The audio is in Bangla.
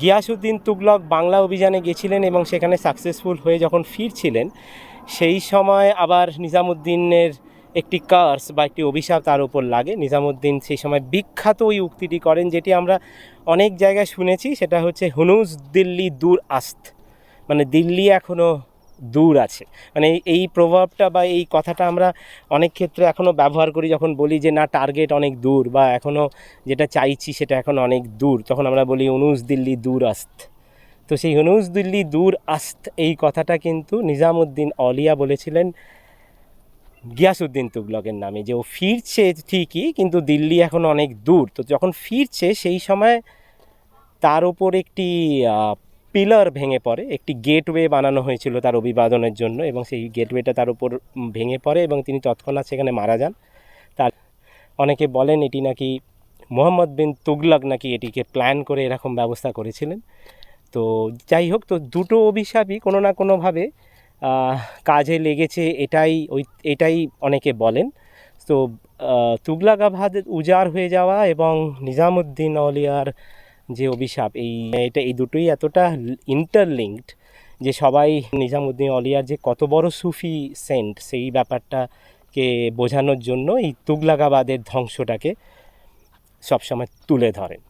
গিয়াসুদ্দিন তুগলক বাংলা অভিযানে গেছিলেন এবং সেখানে সাকসেসফুল হয়ে যখন ফিরছিলেন, সেই সময় আবার নিজামুদ্দিনের একটি কার্স বা একটি অভিশাপ তার উপর লাগে। নিজামুদ্দিন সেই সময় বিখ্যাত ওই উক্তিটি করেন যেটি আমরা অনেক জায়গায় শুনেছি, সেটা হচ্ছে, হুনুজ দিল্লি দূর আস্ত। মানে দিল্লি এখনও দূর আছে। মানে এই- প্রভাবটা বা এই কথাটা আমরা অনেক ক্ষেত্রে এখনও ব্যবহার করি যখন বলি যে, না টার্গেট অনেক দূর বা এখনও যেটা চাইছি সেটা এখন অনেক দূর তখন আমরা বলি অনুজ দিল্লি দূর আস্ত। তো সেই অনুজ দিল্লি দূর আস্ত এই কথাটা কিন্তু নিজামুদ্দিন অলিয়া বলেছিলেন গিয়াসুদ্দিন তুগলকের নামে যে, ও ফিরছে ঠিকই, কিন্তু দিল্লি এখন অনেক দূর। তো যখন ফিরছে সেই সময় তার ওপর একটি পিলার ভেঙে পড়ে। একটি গেটওয়ে বানানো হয়েছিল তার অভিবাদনের জন্য এবং সেই গেটওয়েটা তার উপর ভেঙে পড়ে এবং তিনি তৎক্ষণাৎ সেখানে মারা যান। তার অনেকে বলেন এটি নাকি মোহাম্মদ বিন তুগলক নাকি এটিকে প্ল্যান করে এরকম ব্যবস্থা করেছিলেন। তো যাই হোক তো দুটো অভিশাপই কোনো না কোনোভাবে কাজে লেগেছে এটাই ওই এটাই অনেকে বলেন। তো আহ, তুগলাকাবাদ উজাড় হয়ে যাওয়া এবং নিজামুদ্দিন অলিয়ার যে অভিশাপ, এই এটা এই দুটোই এতটা ইন্টারলিঙ্কড যে সবাই নিজামুদ্দিন অলিয়ার যে কত বড় সুফি সেন্ট সেই ব্যাপারটাকে বোঝানোর জন্য এই তুগলাকাবাদের ধ্বংসটাকে সবসময় তুলে ধরেন।